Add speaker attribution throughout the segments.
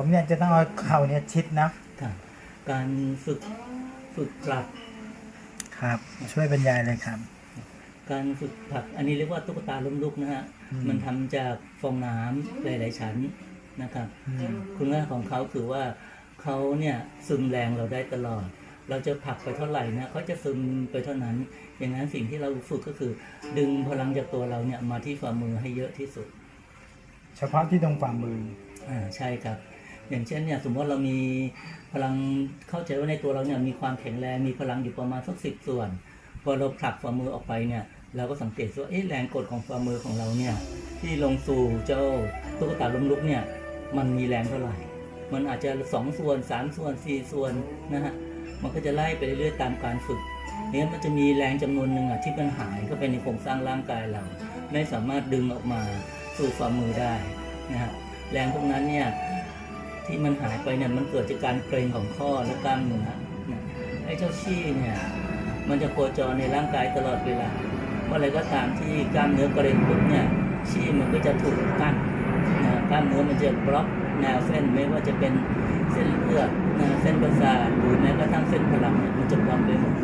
Speaker 1: ผมเนี่ยจะต้องเอาเข่าเนี่ยชิดนะ
Speaker 2: ครับการฝึกฝึกผลัก
Speaker 1: ครับ ช่วยบรรยายเลยครับ
Speaker 2: การฝึกผลักอันนี้เรียกว่าตุ๊กตาล้มลุกนะฮะ
Speaker 1: อืม
Speaker 2: มันทำจากฟองน้ำหลาย ๆ ชั้นนะครับ
Speaker 1: อืม
Speaker 2: คุณค่าของเขาคือว่าเขาเนี่ยซึมแรงเราได้ตลอด เราจะผลักไปเท่าไหร่นะเขาจะซึมไปเท่านั้น อย่างนั้นสิ่งที่เราฝึกก็คือ ดึงพลังจากตัวเราเนี่ยมาที่ฝ่ามือให้เยอะที่สุด
Speaker 1: เฉพาะที่ตรงฝ่ามือ
Speaker 2: อ่าใช่ครับ อย่างเช่นเนี่ยสมมติว่าเรามีพลังเข้าใจว่าในตัวเราเนี่ยมีความแข็งแรงมีพลังอยู่ประมาณสักสิบส่วน พอเราผลักฝ่ามือออกไปเนี่ยเราก็สังเกตว่าเอ๊ะแรงกดของฝ่ามือของเราเนี่ยที่ลงสู่เจ้าตุ๊กตาล้มลุกเนี่ยมันมีแรงเท่าไหร่ มันอาจจะสองส่วนสามส่วนสี่ส่วนนะฮะมันก็จะไล่ไปเรื่อยๆตามการฝึกเนี่ยมันจะมีแรงจำนวนหนึ่งอะที่มันหายเข้าไปในโครงสร้างร่างกายเราไม่สามารถดึงออกมาสู่ฝ่ามือได้นะฮะแรงพวกนั้นเนี่ย ที่มันหายไปเนี่ยมันเกิดจากการเกร็งของข้อและกล้ามเนื้อไอ้เจ้าชี่เนี่ยมันจะโคจรในร่างกายตลอดเวลาเมื่อไรก็ตามที่กล้ามเนื้อเกร็งปุ๊บเนี่ยชี่มันก็จะถูกกั้นนะกล้ามเนื้อมันจะบล็อกแนวเส้นไม่ว่าจะเป็นเส้นเลือดนะเส้นประสาทหรือแม้กระทั่งเส้นพลังเนี่ยมันจะบล็อกไปหมด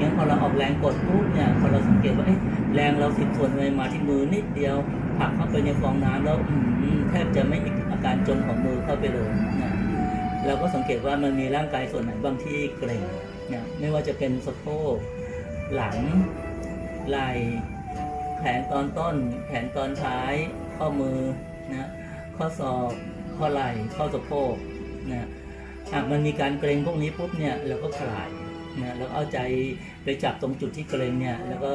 Speaker 2: งั้นพอเราออกแรงกดปุ๊บเนี่ยพอเราสังเกตว่าเอ๊ะแรงเราสิบส่วนเลยมาที่มือนิดเดียวผลักเข้าไปในฟองน้ำแล้วแทบจะไม่มี การจมของมือเข้าไปเลยนะเราก็สังเกตว่ามันมีร่างกายส่วนไหนบางที่เกร็งนะไม่ว่าจะเป็นสะโพกหลังไหล่แขนตอนต้น แขนตอนท้าย ข้อมือนะข้อศอกข้อไหล่ข้อสะโพกนะหากมันมีการเกร็งพวกนี้ปุ๊บเนี่ยเราก็คลายนะแล้วเอาใจไปจับตรงจุดที่เกร็งเนี่ยแล้วก็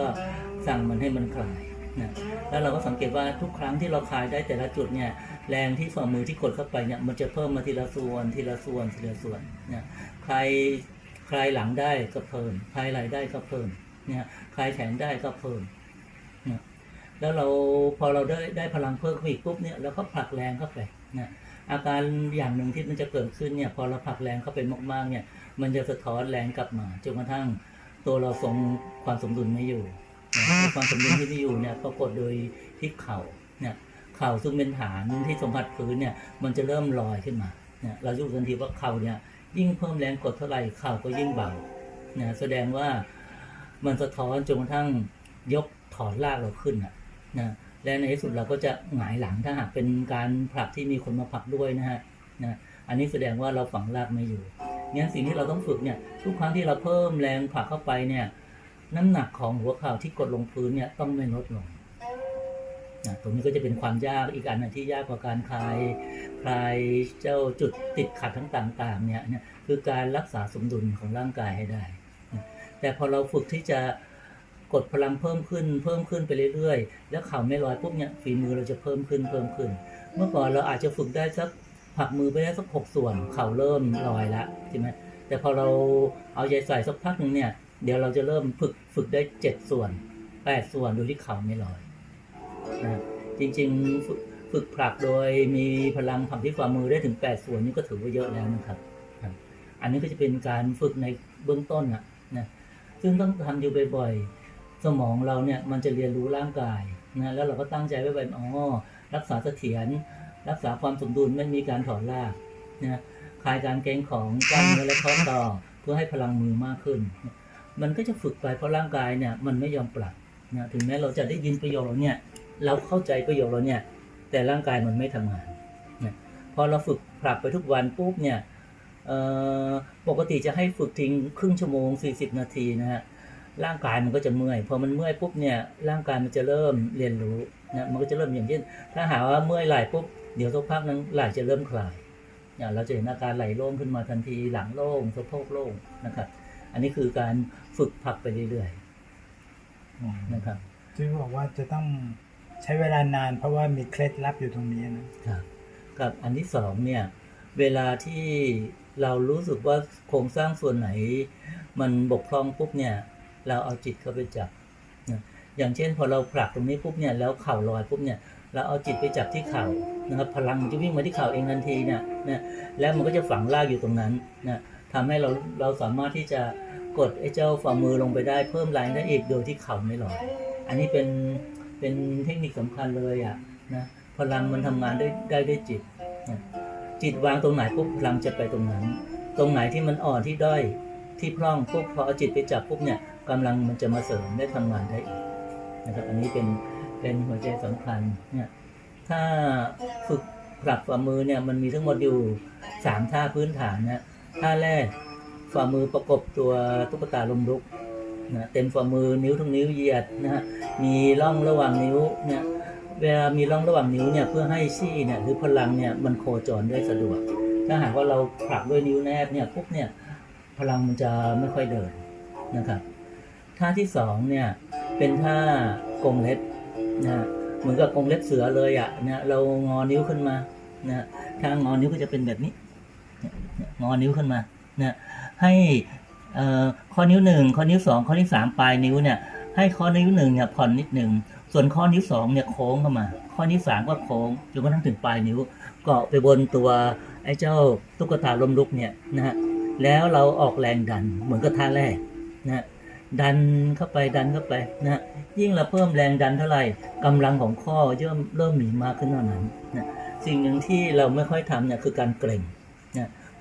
Speaker 2: สั่งมันให้มันคลาย นะแล้วเราก็สังเกตว่าทุกครั้งที่เราคลายได้แต่ละจุดเนี่ยแรงที่ฝ่ามือที่กดเข้าไปเนี่ยมันจะเพิ่มมาทีละส่วนทีละส่วนทีละส่วนนะใครคลายหลังได้ก็เพิ่มคลายไหล่ได้ก็เพิ่มเนี่ยคลายแขนได้ก็เพิ่มนะแล้วเราพอเราได้ได้พลังเพิ่มขึ้นอีกปุ๊บเนี่ยเราก็ผลักแรงเข้าไปนะอาการอย่างหนึ่งที่มันจะเกิดขึ้นเนี่ยพอเราผลักแรงเข้าไปมากๆเนี่ยมันจะสะท้อนแรงกลับมาจนกระทั่งตัวเราทรงความสมดุลไม่อยู่ ความสมดุลที่ม่อยู่เนี่ยปรากฏโดยที่เข่าเนี่ยเข่าซึ่งเป็นฐานที่สัมผัสพื้นเนี่ยมันจะเริ่มลอยขึ้นมาเนี่ยเราจะรู้ทันทีว่าเข่าเนี่ยยิ่งเพิ่มแรงกดเท่าไหร่เข่าก็ยิ่งเบาเนี่ยแสดงว่ามันสะท้อนจนกระทั่งยกถอนลากเราขึ้นนะนะและในที่สุดเราก็จะหงายหลังถ้าหากเป็นการผลักที่มีคนมาผลักด้วยนะฮะนะอันนี้แสดงว่าเราฝังรากไม่อยู่งั้นสิ่งที่เราต้องฝึกเนี่ยทุกครั้งที่เราเพิ่มแรงผลักเข้าไปเนี่ย น้ำหนักของหัวเข่าที่กดลงพื้นเนี่ยต้องไม่ลดลงนะตรงนี้ก็จะเป็นความยากอีกอันหนึงที่ยากกว่าการคลายคลายเจ้าจุดติดขัดทั้งต่าง ๆ เนี่ยเนี่ยคือการรักษาสมดุลของร่างกายให้ได้นะแต่พอเราฝึกที่จะกดพลังเพิ่มขึ้น เพิ่มขึ้นไปเรื่อยๆ แล้วเข่าไม่ลอยปุ๊บเนี่ยฝีมือเราจะเพิ่มขึ้นเพิ่มขึ้น เมื่อก่อนเราอาจจะฝึกได้สักผักมือไปได้สักหกส่วน เข่าเริ่มลอยละใช่ไหมแต่พอเราเอาใจใส่สักพักหนึ่งเนี่ย เดี๋ยวเราจะเริ่มฝึกฝึกได้เจ็ดส่วนแปดส่วนโดยที่เข่าไม่ลอยนะจริงๆฝึกฝึกผลักโดยมีพลังผลักที่ฝ่ามือได้ถึงแปดส่วนนี่ก็ถือว่าเยอะแล้วนะครับ อันนี้ก็จะเป็นการฝึกในเบื้องต้นนะนะซึ่งต้องทำอยู่บ่อยๆ สมองเราเนี่ยมันจะเรียนรู้ร่างกายนะแล้วเราก็ตั้งใจไว้แบบอ๋อรักษาเสถียรรักษาความสมดุลไม่มีการถอนรากนะคลายการเกรงของกล้ามเนื้อและข้อต่อเพื่อให้พลังมือมากขึ้น มันก็จะฝึกไปเพราะร่างกายเนี่ยมันไม่ยอมปรับนะถึงแม้เราจะได้ยินประโยคเราเนี่ยเราเข้าใจประโยคเราเนี่ยแต่ร่างกายมันไม่ทำงานนะพอเราฝึกผลักไปทุกวันปุ๊บเนี่ยปกติจะให้ฝึกทิ้งครึ่งชั่วโมง 40 นาทีนะฮะร่างกายมันก็จะเมื่อยพอมันเมื่อยปุ๊บเนี่ยร่างกายมันจะเริ่มเรียนรู้นะมันก็จะเริ่มอย่างเช่นถ้าหาว่าเมื่อยไหล่ปุ๊บเดี๋ยวสักพักนึงไหล่จะเริ่มคลายเนี่ยเราจะเห็นอาการไหลโล่งขึ้นมาทันทีหลังโล่งสะโพกโล่งนะครับ อันนี้คือการฝึกผลักไปเรื่อยๆนะครับ
Speaker 1: ที่บอกว่าจะต้องใช้เวลานานเพราะว่ามีเคล็ดลับอยู่ตรงนี้นะ
Speaker 2: ครับกับอันที่สองเนี่ยเวลาที่เรารู้สึกว่าโครงสร้างส่วนไหน มันบกพร่องปุ๊บเนี่ย เราเอาจิตเข้าไปจับนะอย่างเช่น พอเราผลักตรงนี้ปุ๊บเนี่ยแล้วเข่าลอยปุ๊บเนี่ยเราเอาจิตไปจับที่เข่านะครับ พลังมันจะวิ่งมาที่เข่าเองทันทีเนี่ยนะแล้วมันก็จะฝังรากอยู่ตรงนั้นนะ ทำให้เราเราสามารถที่จะกดไอ้เจ้าฝ่ามือลงไปได้เพิ่มแรงได้อีกโดยที่เข่าไม่หลอยอันนี้เป็นเป็นเทคนิคสำคัญเลยอะนะพลังมันทำงานได้ได้ด้วยจิตนะจิตวางตรงไหนปุ๊บพลังจะไปตรงนั้น ตรงไหนที่มันอ่อนที่ด้อยที่พร่องปุ๊บพอเอาจิตไปจับปุ๊บเนี่ยกำลังมันจะมาเสริมได้ทำงานได้อีกนะครับอันนี้เป็นเป็นหัวใจสำคัญเนี่ยถ้าฝึกปรับฝ่ามือเนี่ยมันมีทั้งหมดอยู่สามท่าพื้นฐานนะ ท่าแรกฝ่ามือประกบตัวตุ๊กตาลมลุกนะเต็มฝ่ามือนิ้วทั้งนิ้วเหยียดนะฮะมีร่องระหว่างนิ้วเนี่ยเวลามีร่องระหว่างนิ้วเนี่ยเพื่อให้ซี่เนี่ยหรือพลังเนี่ยมันโคจรได้สะดวก ถ้าหากว่าเราผลักด้วยนิ้วแนบเนี่ยปุ๊บเนี่ยพลังมันจะไม่ค่อยเดินนะครับท่าที่สองเนี่ยเป็นท่ากรงเล็บนะเหมือนกับกรงเล็บเสือเลยอะนะเรางอนิ้วขึ้นมานะถ้างงอนิ้วก็จะเป็นแบบนี้ งอนิ้วขึ้นมาน่ะให้เอ่อข้อนิ้วหนึ่งข้อนิ้วสองข้อนิ้วสามปลายนิ้วเนี่ยให้ข้อนิ้วหนึ่งเนี่ยผ่อนนิดหนึ่งส่วนข้อนิ้วสองเนี่ยโค้งเข้ามา ข้อนิ้วสามก็โค้งจนกระทั่งถึงปลายนิ้วเกาะไปบนตัวไอ้เจ้าตุ๊กตาลมลุกเนี่ยนะฮะแล้วเราออกแรงดันเหมือนกับท่าแรกนะ ดันเข้าไปดันเข้าไปนะฮะยิ่งเราเพิ่มแรงดันเท่าไหร่กำลังของข้อเริ่มเริ่มมีมากขึ้นเท่านั้นนะสิ่งหนึ่งที่เราไม่ค่อยทำเนี่ยคือการเกร็ง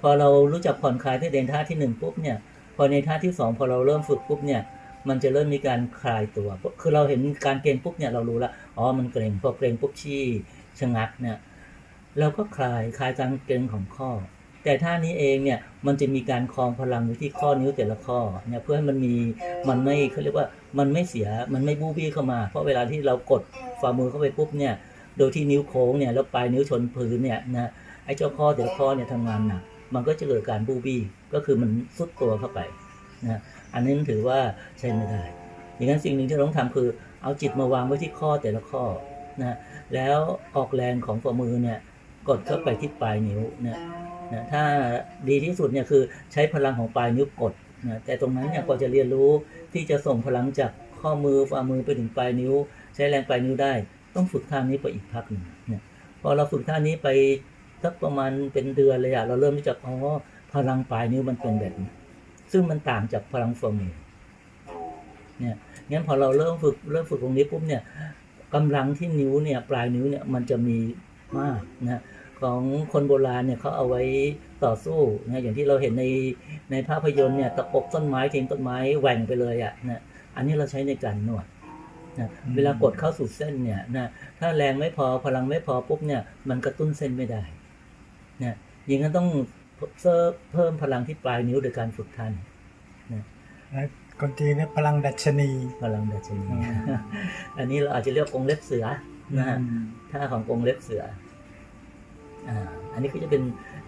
Speaker 2: พอเรารู้จักผ่อนคลายที่เด่นท่าที่หนึ่งปุ๊บเนี่ย พอในท่าที่สองพอเราเริ่มฝึกปุ๊บเนี่ย มันจะเริ่มมีการคลายตัว คือเราเห็นการเกร็งปุ๊บเนี่ยเรารู้ล้วอ๋อ มันเกร็งพอเกร็งปุ๊บชี้ชะงักเนี่ย เราก็คลายคลายการเกร็งของข้อ แต่ท่านี้เองเนี่ย มันจะมีการคลองพลังอยู่ที่ข้อนิ้วแต่ละข้อเนี่ยเพื่อให้มันมี มันไม่เขาเรียกว่า มันไม่เสีย มันไม่บูบี้เข้ามา เพราะเวลาที่เรากดฝ่ามือเข้าไปปุ๊บเนี่ย โดยที่นิ้วโค้งเนี่ยแล้วปลายนิ้วชนพื้นเนี่ยนะ ไอ้เจ้าข้อแต่ละข้อเนี่ยทำงานหนัก มันก็จะเกิดการบูบี้ก็คือมันซุดตัวเข้าไปนะอันนี้ถือว่าใช้ไม่ได้อย่างนั้นสิ่งหนึ่งที่เราต้องทำคือเอาจิตมาวางไว้ที่ข้อแต่ละข้อนะแล้วออกแรงของฝ่ามือเนี่ยกดเข้าไปที่ปลายนิ้วนะนะถ้าดีที่สุดเนี่ยคือใช้พลังของปลายนิ้วกดนะแต่ตรงนั้นเนี่ยกว่าจะเรียนรู้ที่จะส่งพลังจากข้อมือฝ่ามือไปถึงปลายนิ้ว ใช้แรงปลายนิ้วได้ ต้องฝึกท่านี้ไปอีกพักหนึ่งเนี่ยพอเราฝึกท่านี้ไป สักประมาณเป็นเดือนเลยอะเราเริ่มที่จะอ๋อพลังปลายนิ้วมันเป็นแบบนี้ซึ่งมันต่างจากพลังฝ่ามือเนี่ยงั้นพอเราเริ่มฝึกเริ่มฝึกตรงนี้ปุ๊บเนี่ยกำลังที่นิ้วเนี่ยปลายนิ้วเนี่ยมันจะมีมากนะของคนโบราณเนี่ยเขาเอาไว้ต่อสู้นะอย่างที่เราเห็นในในภาพยนตร์เนี่ยตะปบต้นไม้ทิ้งต้นไม้แหว่งไปเลยอะนะอันนี้เราใช้ในการนวดนะเวลากดเข้าสู่เส้นเนี่ยนะถ้าแรงไม่พอพลังไม่พอปุ๊บเนี่ยมันกระตุ้นเส้นไม่ได้ นะยิ่งนั้นต้องเพิ่มเพิ่มพลังที่ปลายนิ้วโดยการฝึกท่าน
Speaker 1: แล้วคนจีนเนี่ยพลังดัชนี
Speaker 2: พลังดัชนี
Speaker 1: อืม
Speaker 2: อันนี้เราอาจจะเรียกกรงเล็บเสือนะฮะ
Speaker 1: อืม
Speaker 2: ท่าของกรงเล็บเสืออ่าอันนี้ก็จะเป็น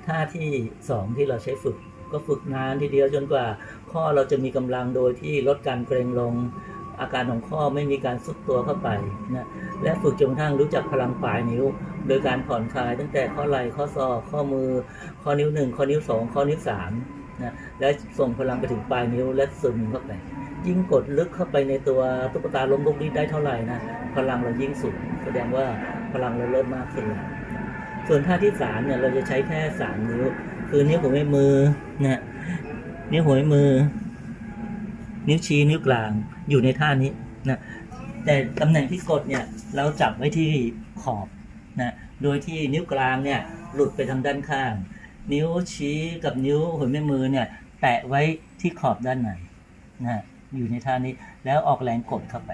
Speaker 2: ท่าที่สองที่เราใช้ฝึก ก็ฝึกนานทีเดียวจนกว่า ข้อเราจะมีกำลังโดยที่ลดการเกร็งลง อาการของข้อไม่มีการสุดตัวเข้าไปนะและฝึกจนกระทั่งรู้จักพลังปลายนิ้ว โดยการผ่อนคลายตั้งแต่ข้อไหล่ข้อศอกข้อมือ ข้อนิ้วหนึ่งข้อนิ้วสองข้อนิ้วสามนะและส่งพลังไปถึงปลายนิ้วและซึมเข้าไป ยิ่งกดลึกเข้าไปในตัวตุ๊กตาล้มลุกนี้ได้เท่าไหร่นะพลังเรายิ่งสูงแสดงว่าพลังเราเริ่มมากขึ้นแล้วส่วนท่าที่สามเนี่ยเราจะใช้แค่สามนิ้ว คือนิ้วหัวแม่มือนะนิ้วหัวแม่มือ นิ้วชี้นิ้วกลางอยู่ในท่านี้นะแต่ตำแหน่งที่กดเนี่ยเราจับไว้ที่ขอบนะโดยที่นิ้วกลางเนี่ยหลุดไปทางด้านข้าง นิ้วชี้กับนิ้วหัวแม่มือเนี่ยแตะไว้ที่ขอบด้านในนะอยู่ในท่านี้แล้วออกแรงกดเข้าไป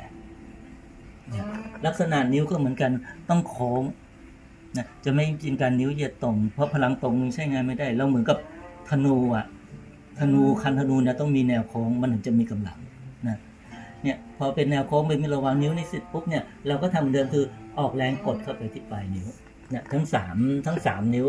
Speaker 2: ลักษณะนิ้วก็เหมือนกันต้องโค้งนะจะไม่จริงการนิ้วเหยียดตรง เพราะพลังตรงใช้งานไม่ได้เราเหมือนกับธนูอะ ธนูคันธนูเนี่ยต้องมีแนวโค้งมันถึงจะมีกำลังนะเนี่ยพอเป็นแนวโค้งไปมีระวางนิ้วในสิทธิ์ปุ๊บเนี่ยเราก็ทำเหมือนเดิมคือออกแรงกดเข้าไปที่ปลายนิ้วเนี่ยทั้งสามทั้งสามนิ้ว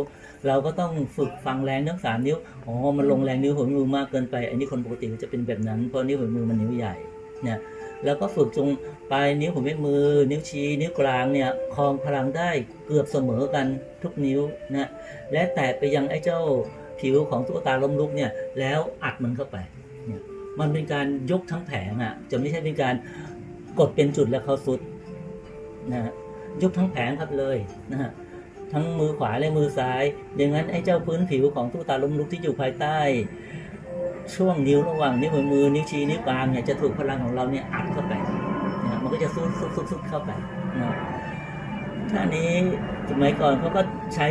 Speaker 2: เราก็ต้องฝึกฟังแรงทั้งสามนิ้วอ๋อมันลงแรงนิ้วหัวมือมากเกินไปอันนี้คนปกติก็จะเป็นแบบนั้นเพราะนิ้วหัวมือมันนิ้วใหญ่เนี่ยแล้วก็ฝึกจงปลายนิ้วหัวแม่มือ นิ้วชี้นิ้วกลางเนี่ยคลองพลังได้เกือบเสมอกันทุกนิ้วนะและแตะไปยังไอ้เจ้า ผิวของตุ๊กตาล้มลุกเนี่ยแล้วอัดมันเข้าไปเนี่ยมันเป็นการยกทั้งแผงอะจะไม่ใช่เป็นการกดเป็นจุดแล้วเขาสุดนะฮะยกทั้งแผงครับเลยนะฮะทั้งมือขวาและมือซ้ายอย่างนั้นไอ้เจ้าพื้นผิวของตุ๊กตาล้มลุกที่อยู่ภายใต้ ช่วงนิ้วระหว่างนิ้วมือนิ้วชี้นิ้วกลางเนี่ยจะถูกพลังของเราเนี่ยอัดเข้าไปนะมันก็จะซุดซุดซุดซุดเข้าไปนะท่านี้สมัยก่อนเขาก็ใช้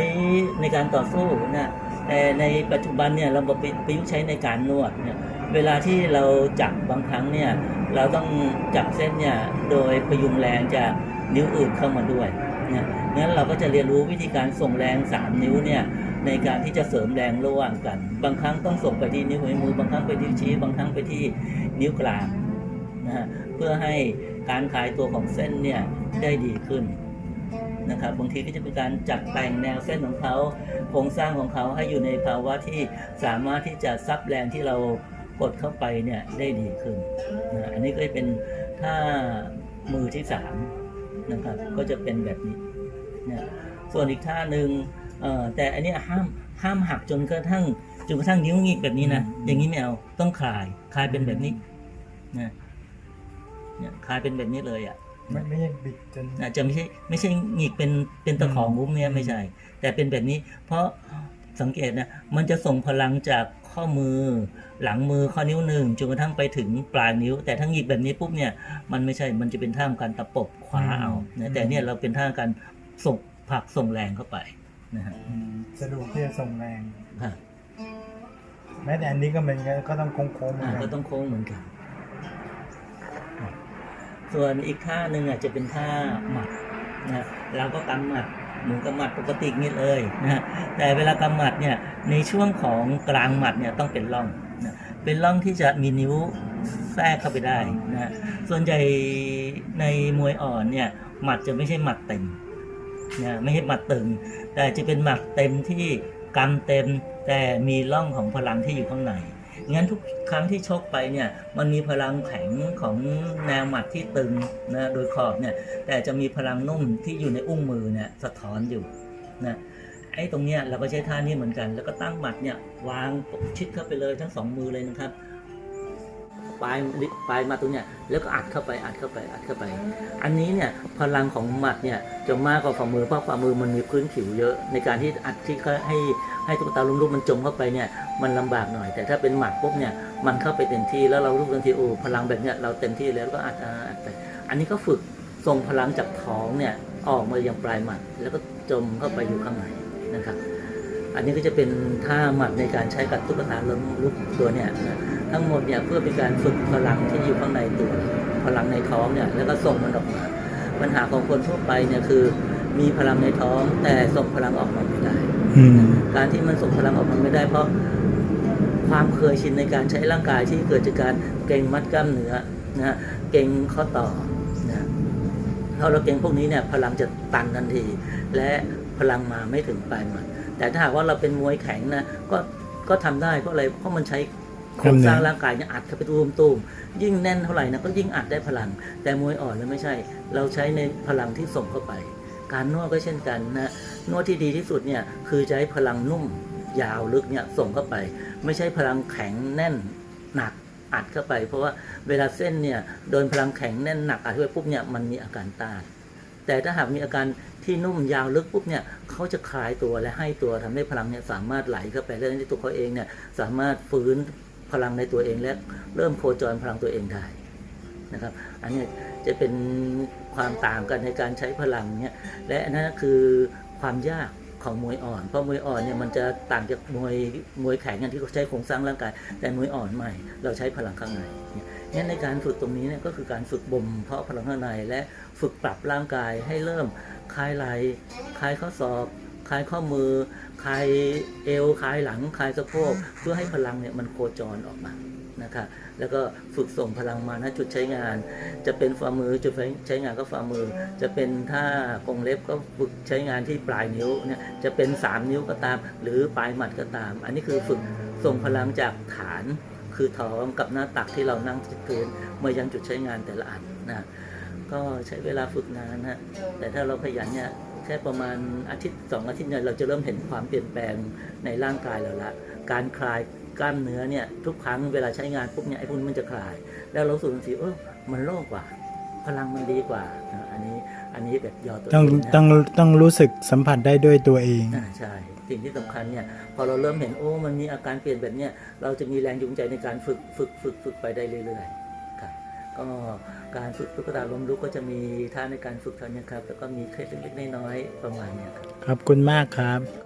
Speaker 2: ในการต่อสู้นะ แต่ในปัจจุบันเนี่ยเราบอกประยุกต์ใช้ในการนวดเนี่ยเวลาที่เราจับบางครั้งเนี่ยเราต้องจับเส้นเนี่ยโดยประยุงแรงจากนิ้วอื่นเข้ามาด้วยเนี่ยงั้นเราก็จะเรียนรู้วิธีการส่งแรง 3 นิ้วเนี่ยในการที่จะเสริมแรงระหว่างกัน บางครั้งต้องส่งไปที่นิ้วหัวมือบางครั้งไปที่ชี้ บางครั้งไปที่นิ้วกลางนะฮะเพื่อให้การคลายตัวของเส้นเนี่ยได้ดีขึ้น นะครับบางทีก็จะเป็นการจัดแต่งแนวเส้นของเขาโครงสร้างของเขาให้อยู่ในภาวะที่สามารถที่จะซับแรงที่เรากดเข้าไปเนี่ยได้ดีขึ้นนะอันนี้ก็จะเป็นท่ามือที่สามนะครับก็จะเป็นแบบนี้นะส่วนอีกท่าหนึ่งแต่อันนี้ห้ามห้ามหักจนกระทั่งจนกระทั่งนิ้วงิกแบบนี้นะอย่างนี้ไม่เอาต้องคลายคลายเป็นแบบนี้นะเนี่ยคลายเป็นแบบนี้เลยอะ
Speaker 1: ไม่ไม่ใช่บิดจน
Speaker 2: อาจจะไม่ใช่ไม่ใช่หงิกเป็นเป็นตะของงุ้มเนี่ยไม่ใช่ แต่เป็นแบบนี้ เพราะสังเกตนะมันจะส่งพลังจากข้อมือ หลังมือข้อนิ้วหนึ่งจนกระทั่งไปถึงปลายนิ้ว แต่ถ้าหงิกแบบนี้ปุ๊บเนี่ยมันไม่ใช่มันจะเป็นท่าของการตะปบขวาเอานะแต่เนี่ยเราเป็นท่าการส่งผลักส่งแรงเข้าไปนะฮะ
Speaker 1: อืมสะดวกที่จะส่งแรง
Speaker 2: อะ
Speaker 1: แม้แต่อันนี้ก็เหมือนกันก็ต้องโค้งๆเหมือ
Speaker 2: อ่าน
Speaker 1: กั
Speaker 2: ก็
Speaker 1: น
Speaker 2: ต้องโค้งเหมือนกัน ส่วนอีกท่าหนึ่งอะจะเป็นท่าหมัดนะเราก็กำหมัดเหมือนกำหมัดปกตินี่เลยนะแต่เวลากำหมัดเนี่ยในช่วงของกลางหมัดเนี่ยต้องเป็นร่องนะเป็นร่องที่จะมีนิ้วแทรกเข้าไปได้นะส่วนใหญ่ในมวยอ่อนเนี่ยหมัดจะไม่ใช่หมัดเต็มนะไม่ใช่หมัดตึง แต่จะเป็นหมัดเต็มที่กำเต็มแต่มีร่องของพลังที่อยู่ข้างใน งั้นทุกครั้งที่ชกไปเนี่ยมันมีพลังแข็งของแนวหมัดที่ตึงนะโดยขอบเนี่ยแต่จะมีพลังนุ่มที่อยู่ในอุ้งมือเนี่ยสะท้อนอยู่นะไอ้ตรงเนี้ยเราก็ใช้ท่านี้เหมือนกัน แล้วก็ตั้งหมัดเนี่ยวางชิดเข้าไปเลยทั้งสองมือเลยนะครับ ปลายปลายมาตรงเนี้ยแล้วก็อัดเข้าไปอัดเข้าไปอัดเข้าไป อันนี้เนี่ยพลังของหมัดเนี่ยจะมากกว่าฝ่ามือเพราะฝ่ามือมันมีพื้นผิวเยอะ ในการที่อัดที่เขาให้ให้ตุ๊กตาลูกๆมันจมเข้าไปเนี่ยมันลำบากหน่อย แต่ถ้าเป็นหมัดปุ๊บเนี่ยมันเข้าไปเต็มที่แล้วเรารู้ทันทีโอ้พลังแบบเนี้ยเราเต็มที่แล้วก็อัดอัดอัดไปอันนี้ก็ฝึกส่งพลังจากท้องเนี่ยออกมายังปลายหมัด แล้วก็จมเข้าไปอยู่ข้างในนะครับ อันนี้ก็จะเป็นท่าหมัดในการใช้กับตุ๊กตาลูกตัวเนี่ยนะทั้งหมดเนี่ยเพื่อเป็นการฝึกพลังที่อยู่ข้างในตัวพลังในท้องเนี่ยแล้วก็ส่งมันออกมาปัญหาของคนทั่วไปเนี่ยคือ มีพลังในท้องแต่ส่งพลังออกมาไม่ได้
Speaker 1: อืม
Speaker 2: การที่มันส่งพลังออกมาไม่ได้ เพราะความเคยชินในการใช้ร่างกายที่เกิดจากการเกร็งมัดกล้ามเนื้อนะฮะเกร็งข้อต่อนะพอเราเกร็งพวกนี้เนี่ยพลังจะตันทันที และพลังมาไม่ถึงปลายมัน แต่ถ้าหากว่าเราเป็นมวยแข็งนะก็ก็ทำได้เพราะอะไรเพราะมันใช้โครงสร้างร่างกายเนี่ยอัดเข้าไปตูมตูมๆยิ่งแน่นเท่าไหร่นะก็ยิ่งอัดได้พลัง แต่มวยอ่อนแล้วไม่ใช่ เราใช้ในพลังที่ส่งเข้าไป การนวดก็เช่นกันนะนวดที่ดีที่สุดเนี่ยคือใช้พลังนุ่มยาวลึกเนี่ยส่งเข้าไป ไม่ใช่พลังแข็งแน่นหนักอัดเข้าไป เพราะว่าเวลาเส้นเนี่ยโดนพลังแข็งแน่นหนักอัดเข้าไปปุ๊บเนี่ยมันมีอาการต้าน แต่ถ้าหากมีอาการที่นุ่มยาวลึกปุ๊บเนี่ยเขาจะคลายตัวและให้ตัวทำให้พลังเนี่ยสามารถไหลเข้าไปและในตัวเขาเองเนี่ยสามารถฟื้นพลังในตัวเองและเริ่มโคจรพลังตัวเองได้นะครับ อันนี้จะเป็นความต่างกันในการใช้พลังเนี่ยและนนั้นคือความยากของมวยอ่อน เพราะมวยอ่อนเนี่ยมันจะต่างจากมวยมวยแข็งกันที่เขาใช้โครงสร้างร่างกาย แต่มวยอ่อนใหม่ เราใช้พลังข้างในเนี่ย งั้นในการฝึกตรงนี้เนี่ยก็คือการฝึกบ่มเพาะพลังข้างในและฝึกปรับร่างกายให้เริ่มคลายไหล่คลายข้อศอกคลายข้อมือคลายเอวคลายหลังคลายสะโพกเพื่อให้พลังเนี่ยมันโคจรออกมานะครับแล้วก็ฝึกส่งพลังมาณจุดใช้งาน จะเป็นฝ่ามือจุดใช้งานก็ฝ่ามือ จะเป็นท่ากงเล็บก็ฝึกใช้งานที่ปลายนิ้วเนี่ยจะเป็น 3 นิ้วก็ตาม หรือปลายหมัดก็ตาม อันนี้คือฝึกส่งพลังจากฐาน คือท้องกับหน้าตักที่เรานั่งที่พื้นมายังจุดใช้งานแต่ละอันนะก็ใช้เวลาฝึกนานนะแต่ถ้าเราขยันเนี่ยแค่ประมาณอาทิตย์สองอาทิตย์เนี่ยเราจะเริ่มเห็นความเปลี่ยนแปลงในร่างกายเราละ การคลายกล้ามเนื้อเนี่ยทุกครั้งเวลาใช้งานปุ๊บเนี่ยไอ้พวกนี้มันจะคลาย แล้วเรารู้สึกทันทีเออมันโล่งกว่า พลังมันดีกว่าอ่าอันนี้อันนี้แบบยอตัว
Speaker 1: ต้อง
Speaker 2: เนะ
Speaker 1: ต้องต้องรู้สึกสัมผัสได้ด้วยตัวเอง
Speaker 2: อ่าใช่ สิ่งที่สำคัญเนี่ยพอเราเริ่มเห็นโอ้มันมีอาการเปลี่ยนแบบเนี้ยเราจะมีแรงจูงใจในการฝึกฝึกฝึกฝึกไปได้เรื่อยๆครับก็การฝึกตุ๊กตาล้มลุกก็จะมีท่าในการฝึกเท่านี้ครับแล้วก็มีเคล็ดเล็กๆน้อยๆประมาณเนี้ยครับ
Speaker 1: ขอบคุณมากครับ